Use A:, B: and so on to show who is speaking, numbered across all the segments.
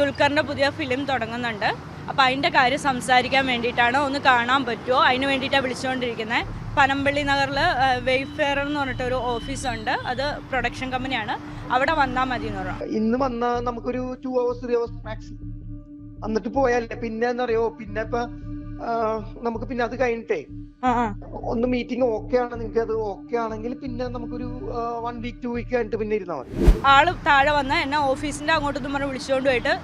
A: ദുൽഖറിന്റെ പുതിയ ഫിലിം തുടങ്ങുന്നുണ്ട്. അപ്പോൾ അതിന്റെ കാര്യം സംസാരിക്കാൻ വേണ്ടിയിട്ടാണ് ഒന്ന് കാണാൻ പറ്റുമോ അതിന് വേണ്ടിയിട്ടാണ് വിളിച്ചുകൊണ്ടിരിക്കുന്നത് പനമ്പള്ളി നഗറിൽ വെയ്ഫെയർ എന്ന് പറഞ്ഞിട്ടൊരു ഓഫീസുണ്ട് അത് പ്രൊഡക്ഷൻ കമ്പനിയാണ് അവിടെ വന്നാൽ മതി എന്ന് പറഞ്ഞു.
B: ഇന്ന് വന്നാൽ നമുക്കൊരു two hours three hours maximum എന്നിട്ട് പോയാലേ. പിന്നെ എന്നറിയോ പിന്നെ ഇപ്പൊ നമുക്ക് പിന്നെ അത് കഴിഞ്ഞിട്ടേ ഒന്ന് മീറ്റിംഗ് ഓക്കെ ആണ് നിങ്ങൾക്ക് അത് ഓക്കെ ആണെങ്കിൽ പിന്നെ നമുക്കൊരു വൺ വീക്ക് ടു വീക്ക് കഴിഞ്ഞിട്ട് പിന്നെ ഇരുന്നാൽ മതി.
A: ആൾ താഴെ വന്ന് എന്നെ ഓഫീസിന്റെ അങ്ങോട്ടൊന്നും പറഞ്ഞ് വിളിച്ചുകൊണ്ട് പോയിട്ട്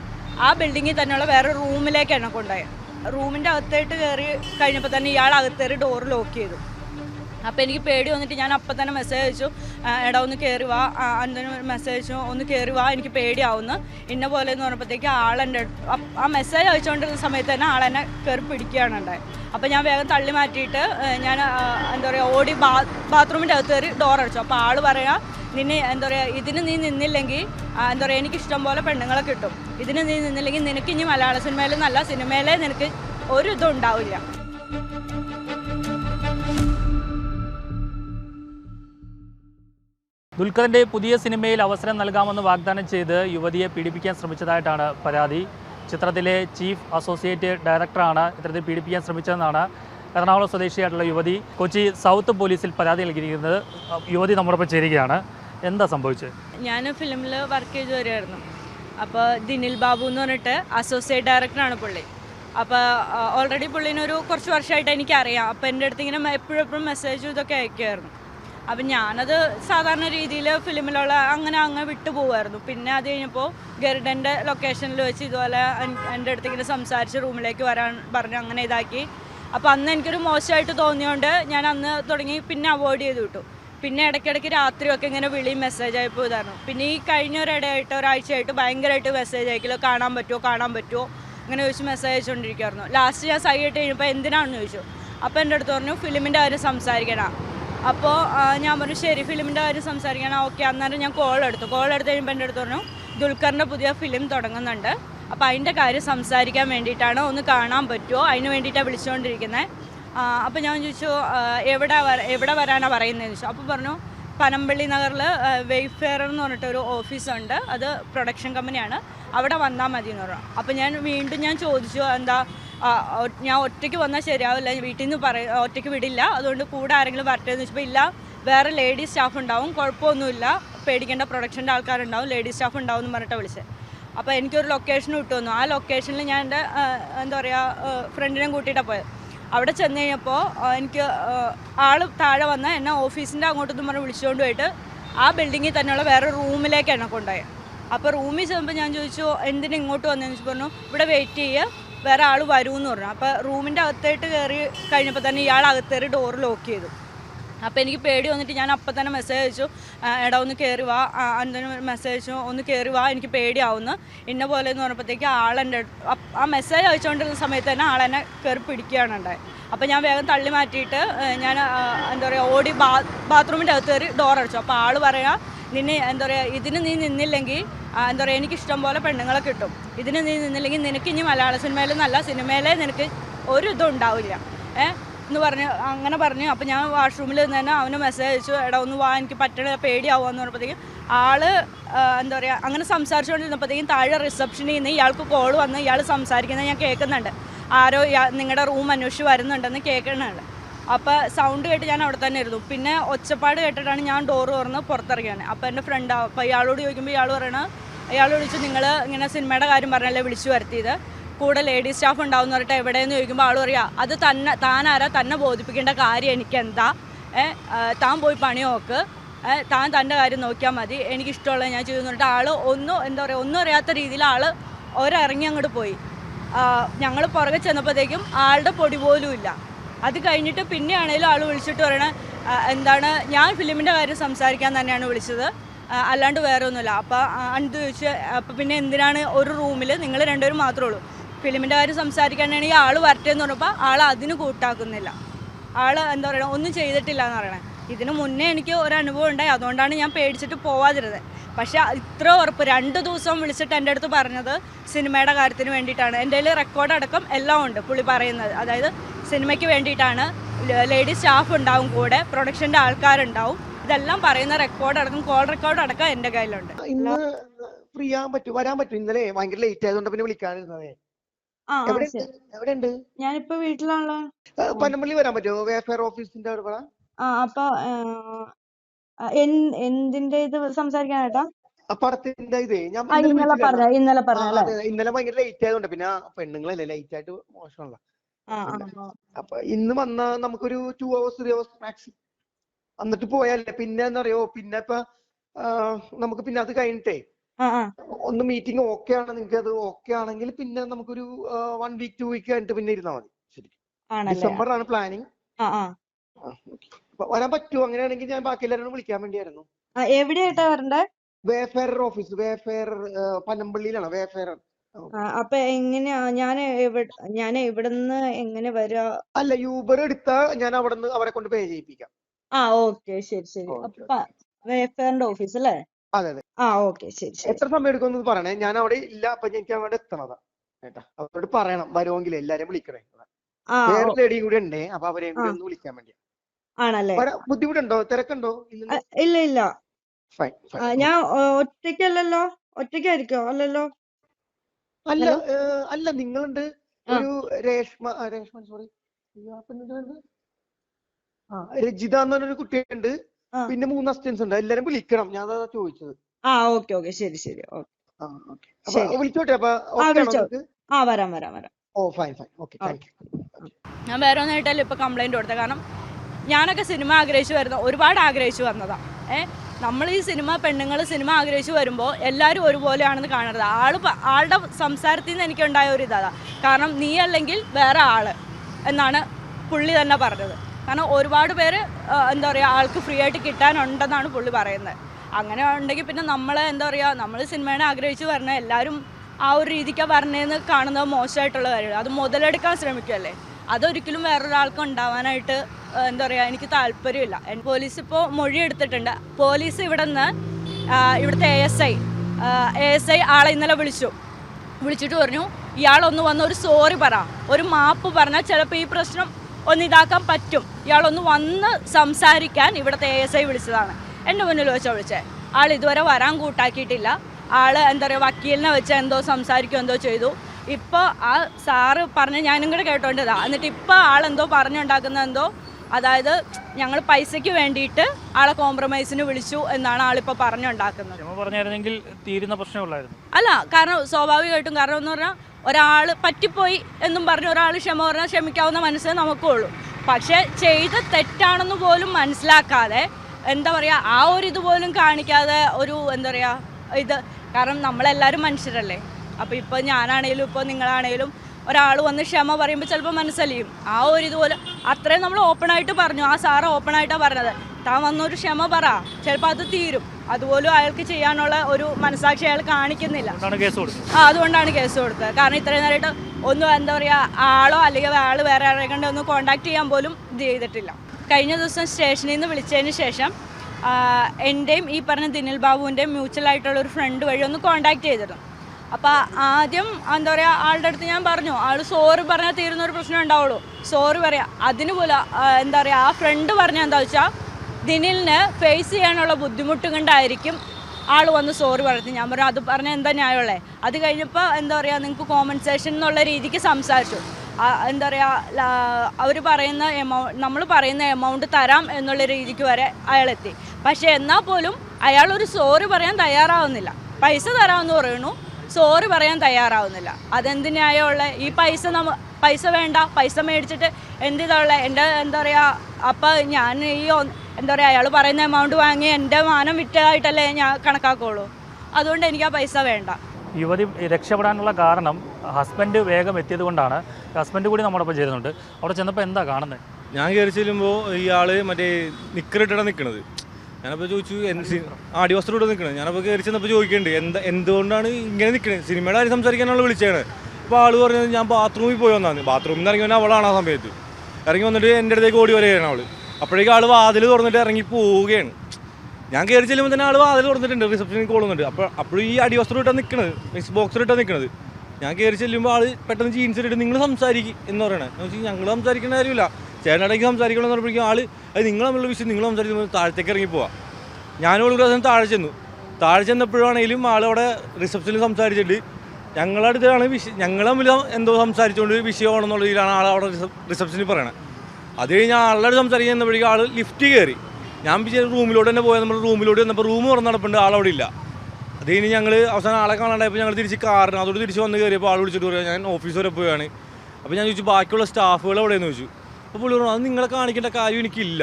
A: ആ ബിൽഡിങ്ങിൽ തന്നെയുള്ള വേറെ റൂമിലേക്ക് എന്നെ കൊണ്ടുപോയത് റൂമിന്റെ അകത്തായിട്ട് കയറി കഴിഞ്ഞപ്പോൾ തന്നെ ഇയാൾ അകത്തേറി ഡോർ ലോക്ക് ചെയ്തു. അപ്പോൾ എനിക്ക് പേടി വന്നിട്ട് ഞാൻ അപ്പം തന്നെ മെസ്സേജ് അയച്ചു. എടാ ഒന്ന് കയറി വാ. ആ, മെസ്സേജ് അയച്ചു. ഒന്ന് കയറി വാ എനിക്ക് പേടിയാവുന്നു. ഇന്ന പോലെ എന്ന് പറഞ്ഞപ്പോഴത്തേക്ക് ആളെന്റെ ആ മെസ്സേജ് അയച്ചുകൊണ്ടിരുന്ന സമയത്ത് തന്നെ ആളെന്നെ കയറി പിടിക്കുകയാണ് ഉണ്ടായത് അപ്പോൾ ഞാൻ വേഗം തള്ളി മാറ്റിയിട്ട് ഞാൻ എന്താ പറയുക ഓടി ബാ ബാത്റൂമിന്റെ അകത്ത് കയറി ഡോർ അടച്ചു. അപ്പോൾ ആൾ പറയാ നിന്നെ എന്താ പറയുക ഇതിന് നീ നിന്നില്ലെങ്കിൽ എന്താ പറയുക എനിക്ക് ഇഷ്ടം പോലെ പെണ്ണുങ്ങളെ കിട്ടും. ഇതിന് നീ നിന്നില്ലെങ്കിൽ നിനക്ക് ഇനി മലയാള സിനിമയിൽ നല്ല സിനിമയിലേ നിനക്ക് ഒരു ഇതും ഉണ്ടാവില്ല.
C: ദുൽഖറിന്റെ പുതിയ സിനിമയിൽ അവസരം നൽകാമെന്ന് വാഗ്ദാനം ചെയ്ത് യുവതിയെ പീഡിപ്പിക്കാൻ ശ്രമിച്ചതായിട്ടാണ് പരാതി. ചിത്രത്തിലെ ചീഫ് അസോസിയേറ്റ് ഡയറക്ടറാണ് ഇത്തരത്തിൽ പീഡിപ്പിക്കാൻ ശ്രമിച്ചതെന്നാണ് എറണാകുളം സ്വദേശിയായിട്ടുള്ള യുവതി കൊച്ചി സൗത്ത് പോലീസിൽ പരാതി നൽകിയിരിക്കുന്നത്. യുവതി നമ്മോടൊപ്പം ചേരുകയാണ്. എന്താ സംഭവിച്ചത്?
A: ഞാൻ ഫിലിമിൽ വർക്ക് ചെയ്തു വരികയായിരുന്നു. അപ്പോൾ ദിനിൽ ബാബു എന്ന് പറഞ്ഞിട്ട് അസോസിയേറ്റ് ഡയറക്ടറാണ് പുള്ളി. അപ്പോൾ ഓൾറെഡി പുള്ളിനൊരു കുറച്ച് വർഷമായിട്ട് എനിക്കറിയാം. അപ്പോൾ എന്റെ അടുത്ത് ഇങ്ങനെ എപ്പോഴും എപ്പോഴും മെസ്സേജും ഇതൊക്കെ അയക്കുമായിരുന്നു അപ്പം ഞാനത് സാധാരണ രീതിയിൽ ഫിലിമിലുള്ള അങ്ങനെ അങ്ങ് വിട്ടു പോകുമായിരുന്നു പിന്നെ അത് കഴിഞ്ഞപ്പോൾ ഗരുഡന്റെ ലൊക്കേഷനിൽ വെച്ച് ഇതുപോലെ എന്റെ അടുത്ത് ഇങ്ങനെ സംസാരിച്ച് റൂമിലേക്ക് വരാൻ പറഞ്ഞു അങ്ങനെ ഇതാക്കി. അപ്പോൾ അന്ന് എനിക്കൊരു മോശമായിട്ട് തോന്നിയോണ്ട് ഞാൻ അന്ന് തുടങ്ങി പിന്നെ അവോയ്ഡ് ചെയ്ത് വിട്ടു. പിന്നെ ഇടയ്ക്കിടയ്ക്ക് രാത്രിയൊക്കെ ഇങ്ങനെ വിളി മെസ്സേജ് ആയപ്പോൾ ഇതായിരുന്നു പിന്നെ ഈ കഴിഞ്ഞ ഒരിടയായിട്ട് ഒരാഴ്ചയായിട്ട് ഭയങ്കരമായിട്ട് മെസ്സേജ് അയക്കലോ കാണാൻ പറ്റുമോ കാണാൻ പറ്റുമോ അങ്ങനെ ചോദിച്ച് മെസ്സേജ് അയച്ചുകൊണ്ടിരിക്കുമായിരുന്നു ലാസ്റ്റ് ഞാൻ സൈ ആയിട്ട് കഴിഞ്ഞപ്പോൾ എന്തിനാണെന്ന് ചോദിച്ചു. അപ്പോൾ എന്റെ അടുത്ത് പറഞ്ഞു ഫിലിമിന്റെ കാര്യം സംസാരിക്കണം അപ്പോൾ ഞാൻ പറഞ്ഞു ശരി ഫിലിമിന്റെ കാര്യം സംസാരിക്കണം. ഓക്കെ അന്നേരം ഞാൻ കോൾ എടുത്തു. കോൾ എടുത്ത് കഴിയുമ്പോൾ എന്റെ അടുത്ത് പറഞ്ഞു ദുൽഖറിന്റെ പുതിയ ഫിലിം തുടങ്ങുന്നുണ്ട്. അപ്പോൾ അതിന്റെ കാര്യം സംസാരിക്കാൻ വേണ്ടിയിട്ടാണ് ഒന്ന് കാണാൻ പറ്റുമോ അതിന് വേണ്ടിയിട്ടാണ് വിളിച്ചുകൊണ്ടിരിക്കുന്നത് അപ്പോൾ ഞാൻ ചോദിച്ചു എവിടെ എവിടെ വരാനാണ് പറയുന്നതെന്ന് ചോദിച്ചു. അപ്പോൾ പറഞ്ഞു പനമ്പള്ളി നഗറിൽ വെയ്ഫെയർ എന്ന് പറഞ്ഞിട്ടൊരു ഓഫീസുണ്ട്. അത് പ്രൊഡക്ഷൻ കമ്പനിയാണ് അവിടെ വന്നാൽ മതി എന്ന് പറഞ്ഞു. അപ്പോൾ ഞാൻ വീണ്ടും ഞാൻ ചോദിച്ചു എന്താ ഞാൻ ഒറ്റയ്ക്ക് വന്നാൽ ശരിയാവില്ല. വീട്ടിൽ നിന്ന് പറയ ഒറ്റയ്ക്ക് വിടില്ല. അതുകൊണ്ട് കൂടെ ആരെങ്കിലും വരട്ടെ എന്ന് ചോദിച്ചപ്പോൾ ഇല്ല. വേറെ ലേഡീസ് സ്റ്റാഫ് ഉണ്ടാവും. കുഴപ്പമൊന്നുമില്ല. പേടിക്കേണ്ട പ്രൊഡക്ഷന്റെ ആൾക്കാരുണ്ടാവും. ലേഡീസ് സ്റ്റാഫ് ഉണ്ടാവും എന്ന് പറഞ്ഞിട്ട് വിളിച്ചത് അപ്പോൾ എനിക്കൊരു ലൊക്കേഷൻ വിട്ടു തന്നു. ആ ലൊക്കേഷനിൽ ഞാൻ എന്റെ എന്താ പറയുക ഫ്രണ്ടിനെ കൂട്ടിയിട്ടാണ് പോയത് അവിടെ ചെന്ന് കഴിഞ്ഞപ്പോൾ എനിക്ക് ആൾ താഴെ വന്ന് എന്നെ ഓഫീസിന്റെ അങ്ങോട്ടൊന്നും പറഞ്ഞ് വിളിച്ചുകൊണ്ട് പോയിട്ട് ആ ബിൽഡിങ്ങിൽ തന്നെയുള്ള വേറെ റൂമിലേക്ക് എന്നെ കൊണ്ടുപോയത് അപ്പോൾ റൂമിൽ ചെന്നപ്പോൾ ഞാൻ ചോദിച്ചു എന്തിനാ ഇങ്ങോട്ട് വന്നതെന്ന് ചോദിച്ചു പറഞ്ഞു ഇവിടെ വെയിറ്റ് ചെയ്യുക വേറെ ആൾ വരുമെന്ന് പറഞ്ഞു. അപ്പോൾ റൂമിന്റെ അകത്തായിട്ട് കയറി കഴിഞ്ഞപ്പോൾ തന്നെ ഇയാൾ അകത്തേറി ഡോർ ലോക്ക് ചെയ്തു. അപ്പോൾ എനിക്ക് പേടി വന്നിട്ട് ഞാൻ അപ്പം തന്നെ മെസ്സേജ് അയച്ചു. എടാ ഒന്ന് കയറി വാ. അന്തന് മെസ്സേജ് അയച്ചു. ഒന്ന് കയറി വാ എനിക്ക് പേടിയാവുന്നു. ഇന്ന പോലെ എന്ന് പറഞ്ഞപ്പോഴത്തേക്ക് ആളെന്റെ ആ മെസ്സേജ് അയച്ചുകൊണ്ടിരുന്ന സമയത്ത് തന്നെ ആളെന്നെ കയറി പിടിക്കുകയാണ് ഉണ്ടായത് അപ്പോൾ ഞാൻ വേഗം തള്ളി മാറ്റിയിട്ട് ഞാൻ എന്താ പറയുക ഓടി ബാത്റൂമിന്റെ അകത്ത് കയറി ഡോർ അടച്ചു. അപ്പോൾ ആൾ പറയാ നിന്നെ എന്താ പറയുക ഇതിന് നീ നിന്നില്ലെങ്കിൽ എന്താ പറയുക എനിക്ക് ഇഷ്ടം പോലെ പെണ്ണുങ്ങളെ കിട്ടും. ഇതിന് നീ നിന്നില്ലെങ്കിൽ നിനക്ക് ഇനി മലയാള സിനിമയിൽ നല്ല സിനിമയിലെ നിനക്ക് ഒരു ഇതും ഉണ്ടാവില്ല. എന്ന് പറഞ്ഞു അങ്ങനെ പറഞ്ഞു അപ്പോൾ ഞാൻ വാഷ്റൂമിൽ നിന്ന് തന്നെ അവന് മെസ്സേജ് അയച്ചു എടാ ഒന്ന് വാ എനിക്ക് പറ്റണ പേടിയാവുക എന്ന് പറഞ്ഞപ്പോഴത്തേക്കും ആൾ എന്താ പറയുക അങ്ങനെ സംസാരിച്ചുകൊണ്ടിരുന്നപ്പോഴത്തേക്കും താഴെ റിസപ്ഷനിൽ നിന്ന് ഇയാൾക്ക് കോൾ വന്ന് ഇയാൾ സംസാരിക്കുന്നത് ഞാൻ കേൾക്കുന്നുണ്ട്. ആരോ നിങ്ങളുടെ റൂം അന്വേഷിച്ച് വരുന്നുണ്ടെന്ന് കേൾക്കുന്നുണ്ട്. അപ്പോൾ സൗണ്ട് കേട്ട് ഞാൻ അവിടെ തന്നെ ഇരുന്നു. പിന്നെ ഒച്ചപ്പാട് കേട്ടിട്ടാണ് ഞാൻ ഡോറ് തുറന്ന് പുറത്തിറങ്ങിയാണ് അപ്പോൾ എന്റെ ഫ്രണ്ട് അപ്പോൾ ഇയാളോട് ചോദിക്കുമ്പോൾ ഇയാൾ പറയണ അയാൾ വിളിച്ചു നിങ്ങൾ ഇങ്ങനെ സിനിമയുടെ കാര്യം പറഞ്ഞല്ലേ വിളിച്ചു വരുത്തിയത്? കൂടെ ലേഡി സ്റ്റാഫ് ഉണ്ടാവും എന്ന് പറഞ്ഞിട്ട് എവിടെയെന്ന് ചോദിക്കുമ്പോൾ ആൾ പറയാ അത് തന്നെ താനാരാ തന്നെ ബോധിപ്പിക്കേണ്ട കാര്യം എനിക്ക് എന്താ ഏ, താൻ പോയി പണി നോക്ക്. താൻ തന്റെ കാര്യം നോക്കിയാൽ മതി. എനിക്ക് ഇഷ്ടമുള്ളത് ഞാൻ ചെയ്തു എന്നിട്ട് ആൾ ഒന്നും എന്താ പറയുക ഒന്നും അറിയാത്ത രീതിയിൽ ആൾ ഒരിറങ്ങി അങ്ങോട്ട് പോയി. ഞങ്ങൾ പുറകെ ചെന്നപ്പോഴത്തേക്കും ആളുടെ പൊടി പോലും ഇല്ല. അത് കഴിഞ്ഞിട്ട് പിന്നെയാണേലും ആൾ വിളിച്ചിട്ട് പറയണ എന്താണ് ഞാൻ ഫിലിമിന്റെ കാര്യം സംസാരിക്കാൻ തന്നെയാണ് വിളിച്ചത്. അല്ലാണ്ട് വേറെ ഒന്നുമില്ല അപ്പോൾ അണ്ട് ചോദിച്ച് അപ്പോൾ പിന്നെ എന്തിനാണ് ഒരു റൂമിൽ നിങ്ങൾ രണ്ടുപേരും മാത്രമേ ഉള്ളൂ? ഫിലിമിന്റെ കാര്യം സംസാരിക്കാനാണെങ്കിൽ ആൾ വരട്ടെ എന്ന് പറഞ്ഞപ്പോൾ ആൾ അതിന് കൂട്ടാക്കുന്നില്ല. ആൾ എന്താ പറയുക ഒന്നും ചെയ്തിട്ടില്ല എന്ന് പറയണേ. ഇതിന് മുന്നേ എനിക്ക് ഒരു അനുഭവം ഉണ്ടായി. അതുകൊണ്ടാണ് ഞാൻ പേടിച്ചിട്ട് പോവാതിരുന്നത്. പക്ഷെ ഇത്ര ഉറപ്പ് രണ്ട് ദിവസം വിളിച്ചിട്ട് എന്റെ അടുത്ത് പറഞ്ഞത് സിനിമയുടെ കാര്യത്തിന് വേണ്ടിയിട്ടാണ്. എന്റെ കയ്യിൽ റെക്കോർഡ് അടക്കം എല്ലാം ഉണ്ട് പുള്ളി പറയുന്നത്. അതായത് സിനിമയ്ക്ക് വേണ്ടിയിട്ടാണ് ലേഡി സ്റ്റാഫ് ഉണ്ടാവും കൂടെ പ്രൊഡക്ഷന്റെ ആൾക്കാരുണ്ടാവും. ഇതെല്ലാം പറയുന്ന റെക്കോർഡ് അടക്കം കോൾ റെക്കോർഡ് അടക്കം എന്റെ കയ്യിലുണ്ട്.
B: ഇന്ന് ഫ്രീ ആകാൻ പറ്റും വരാൻ പറ്റും. ഇന്നലെ ഭയങ്കര ലേറ്റ് ആയതുകൊണ്ട് പിന്നെ വിളിക്കാനിരുന്നതേ.
D: ആ ആ
B: എവിടെ എവിടെ ഉണ്ട്?
D: ഞാനിപ്പോ വീട്ടിലാണല്ലോ.
B: പനമ്പള്ളി വരാൻ പറ്റുമോ? വേഫെയർ ഓഫീസിന്റെ അവിടെ
D: ആ അപ്പൊ എന്തിന്റെ ഇത് സംസാരിക്കാനായിട്ടാ
B: പടത്തിന്റെ ഇതേ. ഞാൻ ഇന്നലെ
D: പറഞ്ഞ ഇന്നലെ പറഞ്ഞ.
B: ഇന്നലെ ഭയങ്കര ലേറ്റ് ആയതുകൊണ്ട് പിന്നെ പെണ്ണുങ്ങളല്ലേ ലൈറ്റ് ആയിട്ട് മോശമല്ല. അപ്പൊ ഇന്ന് വന്ന നമുക്കൊരു two hours three hours maxi എന്നിട്ട് പോയാലേ. പിന്നെന്ന് അറിയോ പിന്നെ ഇപ്പൊ നമുക്ക് പിന്നെ അത് കഴിഞ്ഞിട്ടേ ഒന്ന് മീറ്റിംഗ് ഓക്കെ ആണ്. നിങ്ങൾക്ക് അത് ഓക്കെ ആണെങ്കിൽ പിന്നെ നമുക്കൊരു വൺ വീക്ക് ടു വീക്ക് കഴിഞ്ഞിട്ട് പിന്നെ ഇരുന്നാ മതി. ശരി
D: ആണല്ലേ?
B: ഡിസംബർ ആണ് പ്ലാനിങ് വരാൻ പറ്റുമോ അങ്ങനെയാണെങ്കിൽ ഞാൻ ബാക്കി എല്ലാവരും വിളിക്കാൻ വേണ്ടിയായിരുന്നു.
D: എവിടെയായിട്ടാ വരണ്ടേ?
B: വേഫെയർ ഓഫീസ് വേഫെയർ പനമ്പള്ളിയിലാണ്. വേഫെയർ
D: ആ, അപ്പൊ എങ്ങനെയാ ഞാൻ എവിടെ ഞാൻ ഇവിടുന്ന് എങ്ങനെ വരാ?
B: അല്ല യൂബർ എടുത്താ ഞാൻ അവിടുന്ന് അവരെ കൊണ്ട് പേ ചെയ്യിപ്പിക്കാം.
D: ആ ഓക്കെ ശരി ശരി. അപ്പൊ വേഫെയറിന്റെ ഓഫീസ് അല്ലേ?
B: അതെ അതെ.
D: ആ ഓക്കെ ശരി ശരി.
B: എത്ര സമയം എടുക്കുമെന്ന് പറയണേ? ഞാൻ അവിടെ ഇല്ല അപ്പൊ എനിക്ക് അവിടെ എത്തണതാ. കേട്ടാ? അവരോട് പറയണം വരുമെങ്കിൽ എല്ലാരെയും വിളിക്കണേ.
D: ആ
B: വേറെ ലേഡിയും കൂടി ഉണ്ടേ അപ്പൊ അവരെയും കൂടി ഒന്ന് വിളിക്കാൻ വേണ്ടി
D: ആണല്ലേ?
B: ബുദ്ധിമുട്ടുണ്ടോ? തിരക്കുണ്ടോ?
D: ഇല്ല ഇല്ല.
B: ഫൈൻ
D: ഞാൻ ഒറ്റയ്ക്കല്ലല്ലോ? ഒറ്റയ്ക്കായിരിക്കോ? അല്ലല്ലോ?
B: അല്ല ഏഹ്, അല്ല നിങ്ങളുണ്ട് ഒരു രേഷ്മ ആ, രേഷ്മ സോറി ആ രജിത എന്ന് പറഞ്ഞൊരു കുട്ടിയുണ്ട് പിന്നെ മൂന്ന് അസിസ്റ്റൻസ് ഉണ്ട്. എല്ലാരും വിളിക്കണം. ഞാൻ അതാ ചോദിച്ചത്.
D: ആ ഓക്കെ ഓക്കെ. ശരി ശരി. ഓക്കെ
B: ആ ഓക്കെ.
D: ശരി.
B: അപ്പൊ വിളിച്ചോട്ടെ? അപ്പൊ
D: ആ
B: ആണോ നിങ്ങൾക്ക്
D: ആ വരാം വരാം വരാം.
B: ഓ fine fine. Okay thank you.
A: ഞാൻ വേറെ ഒന്നായിട്ടല്ല ഇപ്പൊ കംപ്ലൈന്റ് കൊടുത്തത് കാരണം ഞാനൊക്കെ സിനിമ ആഗ്രഹിച്ചു വരുന്ന ഒരുപാട് ആഗ്രഹിച്ചു വന്നതാ. ഏ? നമ്മൾ ഈ സിനിമ പെണ്ണുങ്ങൾ സിനിമ ആഗ്രഹിച്ച് വരുമ്പോൾ എല്ലാവരും ഒരുപോലെയാണെന്ന് കാണരുത്. ആൾ ആളുടെ സംസാരത്തിൽ നിന്ന് എനിക്കുണ്ടായ ഒരു ഇതാ കാരണം നീ അല്ലെങ്കിൽ വേറെ ആൾ എന്നാണ് പുള്ളി തന്നെ പറഞ്ഞത്. കാരണം ഒരുപാട് പേര് എന്താ പറയുക ആൾക്ക് ഫ്രീ ആയിട്ട് കിട്ടാനുണ്ടെന്നാണ് പുള്ളി പറയുന്നത്. അങ്ങനെ ഉണ്ടെങ്കിൽ പിന്നെ നമ്മൾ എന്താ പറയുക നമ്മൾ സിനിമേനെ ആഗ്രഹിച്ച് വരണ എല്ലാവരും ആ ഒരു രീതിക്കാണ് പറഞ്ഞതെന്ന് കാണുന്നത് മോശമായിട്ടുള്ള കാര്യമാണ്. അത് മുതലെടുക്കാൻ ശ്രമിക്കുകയല്ലേ അതൊരിക്കലും വേറൊരാൾക്ക് ഉണ്ടാവാനായിട്ട് എന്താ പറയുക എനിക്ക് താല്പര്യമില്ല. പോലീസ് ഇപ്പോൾ മൊഴി എടുത്തിട്ടുണ്ട്. പോലീസ് ഇവിടെ നിന്ന് ഇവിടുത്തെ A S I A S I ആളെ ഇന്നലെ വിളിച്ചു. വിളിച്ചിട്ട് പറഞ്ഞു ഇയാളൊന്ന് വന്ന് ഒരു സോറി പറ. ഒരു മാപ്പ് പറഞ്ഞാൽ ചിലപ്പോൾ ഈ പ്രശ്നം ഒന്ന് ഇതാക്കാൻ പറ്റും. ഇയാളൊന്ന് വന്ന് സംസാരിക്കാൻ ഇവിടുത്തെ എ എസ് ഐ വിളിച്ചതാണ്. എന്റെ മുന്നിൽ വെച്ചാൽ വിളിച്ചത് ആൾ ഇതുവരെ വരാൻ കൂട്ടാക്കിയിട്ടില്ല. ആൾ എന്താ പറയുക വക്കീലിനെ വെച്ച് എന്തോ സംസാരിക്കുകയോ എന്തോ ചെയ്തു. ഇപ്പോൾ ആ സാറ് പറഞ്ഞ് ഞാനും കൂടെ കേട്ടോണ്ടതാ. എന്നിട്ട് ഇപ്പോൾ ആളെന്തോ പറഞ്ഞുണ്ടാക്കുന്ന എന്തോ അതായത് ഞങ്ങൾ പൈസയ്ക്ക് വേണ്ടിയിട്ട് ആളെ കോംപ്രമൈസിന് വിളിച്ചു എന്നാണ് ആളിപ്പോൾ പറഞ്ഞുണ്ടാക്കുന്നത്.
C: ക്ഷമ പറഞ്ഞായിരുന്നെങ്കിൽ തീരുന്ന പ്രശ്നമുള്ളായിരുന്നു
A: അല്ല കാരണം സ്വാഭാവികമായിട്ടും കാരണം എന്ന് പറഞ്ഞാൽ ഒരാൾ പറ്റിപ്പോയി എന്നും പറഞ്ഞ് ഒരാൾ ക്ഷമ പറഞ്ഞാൽ ക്ഷമിക്കാവുന്ന മനസ്സേ നമുക്കുള്ളൂ. പക്ഷേ ചെയ്ത തെറ്റാണെന്ന് പോലും മനസ്സിലാക്കാതെ എന്താ പറയുക ആ ഒരു ഇതുപോലും കാണിക്കാതെ ഒരു എന്താ പറയുക ഇത് കാരണം നമ്മളെല്ലാവരും മനുഷ്യരല്ലേ? അപ്പോൾ ഇപ്പോൾ ഞാനാണേലും ഇപ്പോൾ നിങ്ങളാണേലും ഒരാൾ വന്ന് ക്ഷമ പറയുമ്പോൾ ചിലപ്പോൾ മനസ്സലിയും. ആ ഒരു ഇതുപോലെ അത്രയും നമ്മൾ ഓപ്പണായിട്ട് പറഞ്ഞു. ആ സാറ് ഓപ്പണായിട്ടാണ് പറഞ്ഞത്. താൻ വന്നൊരു ക്ഷമ പറ. ചിലപ്പോൾ അത് തീരും. അതുപോലും അയാൾക്ക് ചെയ്യാനുള്ള ഒരു മനസാക്ഷി അയാൾ കാണിക്കുന്നില്ല. ആ അതുകൊണ്ടാണ് കേസ് കൊടുത്തത്. കാരണം ഇത്രയും നേരമായിട്ട് ഒന്നും എന്താ പറയുക ആളോ അല്ലെങ്കിൽ ആൾ വേറെ ആളെ കണ്ടോ ഒന്ന് കോണ്ടാക്ട് ചെയ്യാൻ പോലും ഇത് ചെയ്തിട്ടില്ല. കഴിഞ്ഞ ദിവസം സ്റ്റേഷനിൽ നിന്ന് വിളിച്ചതിന് ശേഷം എന്റെയും ഈ പറഞ്ഞ ദിനിൽ ബാബുവിന്റെയും മ്യൂച്വൽ ആയിട്ടുള്ള ഒരു ഫ്രണ്ട് വഴി ഒന്ന് കോണ്ടാക്ട് ചെയ്തിരുന്നു. അപ്പോൾ ആദ്യം എന്താ പറയുക ആളുടെ അടുത്ത് ഞാൻ പറഞ്ഞു ആൾ സോറി പറഞ്ഞാൽ തീരുന്ന ഒരു പ്രശ്നം ഉണ്ടാവുള്ളൂ. സോറി പറയാ അതിന് പോലെ എന്താ പറയുക ആ ഫ്രണ്ട് പറഞ്ഞ എന്താ വെച്ചാൽ ദിനിലിന് ഫേസ് ചെയ്യാനുള്ള ബുദ്ധിമുട്ട് കൊണ്ടായിരിക്കും ആൾ വന്ന് സോറി പറഞ്ഞു ഞാൻ പറഞ്ഞു അത് പറഞ്ഞ എന്താ ന്യായമുള്ളേ? അത് കഴിഞ്ഞപ്പോൾ എന്താ പറയുക നിങ്ങൾക്ക് കോമ്പൻസേഷൻ എന്നുള്ള രീതിക്ക് സംസാരിച്ചു. എന്താ പറയുക അവർ പറയുന്ന എമൗണ്ട് നമ്മൾ പറയുന്ന എമൗണ്ട് തരാം എന്നുള്ള രീതിക്ക് വരെ അയാളെത്തി. പക്ഷേ എന്നാൽ പോലും അയാൾ ഒരു സോറി പറയാൻ തയ്യാറാവുന്നില്ല. പൈസ തരാമെന്ന് പറയുന്നു. സോറി പറയാൻ തയ്യാറാവുന്നില്ല. അതെന്ത് ഉള്ള ഈ പൈസ നമ്മ പൈസ വേണ്ട പൈസ മേടിച്ചിട്ട് എന്ത് ഇതുള്ള എന്റെ എന്താ പറയുക അപ്പം ഞാൻ ഈ എന്താ പറയുക അയാൾ പറയുന്ന എമൗണ്ട് വാങ്ങി എന്റെ മാനം വിറ്റതായിട്ടല്ലേ ഞാൻ കണക്കാക്കുള്ളൂ. അതുകൊണ്ട് എനിക്ക് ആ പൈസ വേണ്ട.
C: യുവതി രക്ഷപ്പെടാനുള്ള കാരണം ഹസ്ബൻഡ് വേഗം എത്തിയത് കൊണ്ടാണ് ഹസ്ബൻഡ് കൂടി നമ്മളൊപ്പം ചേരുന്നുണ്ട്. അവിടെ ചെന്നപ്പോൾ എന്താ കാണുന്നത്
E: ഞാൻ കയറി ചെല്ലുമ്പോൾ ഇയാൾ മറ്റേ നിക്കറിട്ടാണ് നിൽക്കണത് ഞാനപ്പോൾ ചോദിച്ചു ആ അടിവസ്ത്രം ഇട്ട് നിൽക്കണത് ഞാനപ്പോൾ കയറി ചെന്നപ്പോൾ ചോദിക്കുന്നുണ്ട് എന്താ എന്തുകൊണ്ടാണ് ഇങ്ങനെ നിൽക്കണത് സിനിമയുടെ കാര്യം സംസാരിക്കാനാണ് വിളിച്ചത് അപ്പോൾ ആൾ പറഞ്ഞത് ഞാൻ ബാത്റൂമിൽ പോയി വന്നാന്ന് ബാത്റൂമിൽ നിന്ന് ഇറങ്ങി വന്നാൽ അവളാണ് ആ സമയത്ത്. ഇറങ്ങി വന്നിട്ട് എന്റെ അടുത്തേക്ക് ഓടി വരികയാണ് അവൾ. അപ്പോഴേക്കും ആൾ വാതിൽ തുറന്നിട്ട് ഇറങ്ങി പോവുകയാണ്. ഞാൻ കയറി ചെല്ലുമ്പോൾ തന്നെ ആൾ വാതിൽ തുറന്നിട്ടുണ്ട് റിസപ്ഷനിൽ കോളുന്നുണ്ട്. അപ്പോൾ അപ്പോഴും ഈ അടിവസ്ത്രം ഇട്ടാണ് നിൽക്കണത് മീൻസ് ബോക്സർ ഇട്ടാണ് നിൽക്കണത് ഞാൻ കയറി ചെല്ലുമ്പോൾ ആൾ പെട്ടെന്ന് ജീൻസ് ഇട്ടിട്ട് നിങ്ങൾ സംസാരിക്കും എന്ന് പറയണേ. ഞങ്ങൾ സംസാരിക്കേണ്ട കാര്യമില്ല. ചേട്ടനടയ്ക്ക് സംസാരിക്കണം എന്ന് പറയുമ്പോൾ ആൾ അത് നിങ്ങൾ തമ്മിലുള്ള വിഷയം നിങ്ങൾ സംസാരിക്കുമ്പോൾ താഴത്തേക്ക് ഇറങ്ങി പോവാം. ഞാനും കൂടെ താഴെ ചെന്നു. താഴെ ചെന്നപ്പോഴാണെങ്കിലും ആളവിടെ റിസപ്ഷനിൽ സംസാരിച്ചിട്ട് ഞങ്ങളുടെ അടുത്താണ് വിഷയം ഞങ്ങൾ തമ്മിൽ എന്തോ സംസാരിച്ചുകൊണ്ട് വിഷയമാണെന്നുള്ള രീതിയിലാണ് ആൾ അവിടെ റിസപ്ഷനിൽ പറയണത് അത് കഴിഞ്ഞ് ആളോട് സംസാരിക്കാൻ ചെന്നപ്പോഴേക്കും ആൾ ലിഫ്റ്റ് കയറി ഞാൻ വിചാരിച്ചു റൂമിലോട്ട് തന്നെ പോയത് നമ്മൾ റൂമിലോട്ട് വന്നപ്പോൾ റൂം തുറന്ന് നടപ്പുണ്ട് ആളവിടെ ഇല്ല. അത് കഴിഞ്ഞ് ഞങ്ങൾ അവസാനം ആളെ കാണാണ്ടായപ്പോൾ ഞങ്ങൾ തിരിച്ച് കാറിന് അതോട് തിരിച്ച് വന്ന് കയറിയപ്പോൾ ആൾ വിളിച്ചിട്ട് പറയാം ഞാൻ ഓഫീസ് വരെ പോവുകയാണ് അപ്പോൾ ഞാൻ ചോദിച്ചു ബാക്കിയുള്ള സ്റ്റാഫുകൾ എവിടെയെന്ന്? ചോദിച്ചു. അപ്പോൾ പുള്ളി പറഞ്ഞു അത് നിങ്ങളെ കാണിക്കേണ്ട കാര്യം എനിക്കില്ല.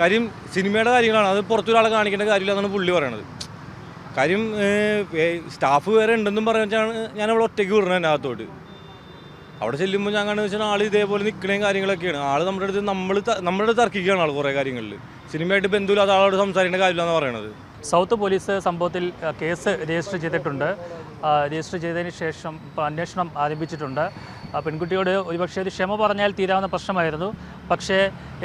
E: കാര്യം സിനിമയുടെ കാര്യങ്ങളാണ്. അത് പുറത്തൊരാളെ കാണിക്കേണ്ട കാര്യമില്ല എന്നാണ് പുള്ളി പറയണത്. കാര്യം സ്റ്റാഫ് വേറെ ഉണ്ടെന്നും പറഞ്ഞാണ് ഞാൻ അവിടെ ഒറ്റയ്ക്ക് വിടണം എന്റെ അകത്തോട്ട് അവിടെ ചെല്ലുമ്പോൾ ഞാൻ കാണുന്നത് വെച്ചാൽ ആൾ ഇതേപോലെ നിൽക്കണേയും കാര്യങ്ങളൊക്കെയാണ്. ആൾ നമ്മുടെ അടുത്ത് നമ്മൾ നമ്മുടെ തർക്കിക്കുകയാണ് ആൾ കുറേ കാര്യങ്ങളിൽ. സിനിമയായിട്ട് ബന്ധുവില്ലാത്ത ആളോട് സംസാരിക്കേണ്ട കാര്യമില്ലെന്ന് പറയണത്.
C: സൗത്ത് പോലീസ് സംഭവത്തിൽ കേസ് രജിസ്റ്റർ ചെയ്തിട്ടുണ്ട്. രജിസ്റ്റർ ചെയ്തതിന് ശേഷം അന്വേഷണം ആരംഭിച്ചിട്ടുണ്ട്. പെൺകുട്ടിയോട് ഒരുപക്ഷെ ഒരു ക്ഷമ പറഞ്ഞാൽ തീരാവുന്ന പ്രശ്നമായിരുന്നു. പക്ഷേ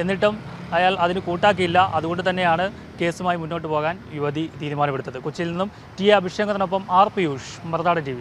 C: എന്നിട്ടും അയാൾ അതിന് കൂട്ടാക്കിയില്ല. അതുകൊണ്ട് തന്നെയാണ് കേസുമായി മുന്നോട്ട് പോകാൻ യുവതി തീരുമാനമെടുത്തത്. കൊച്ചിയിൽ നിന്നും ടി അഭിഷേകത്തിനൊപ്പം ആർ പിയൂഷ് മറുനാടൻ ടി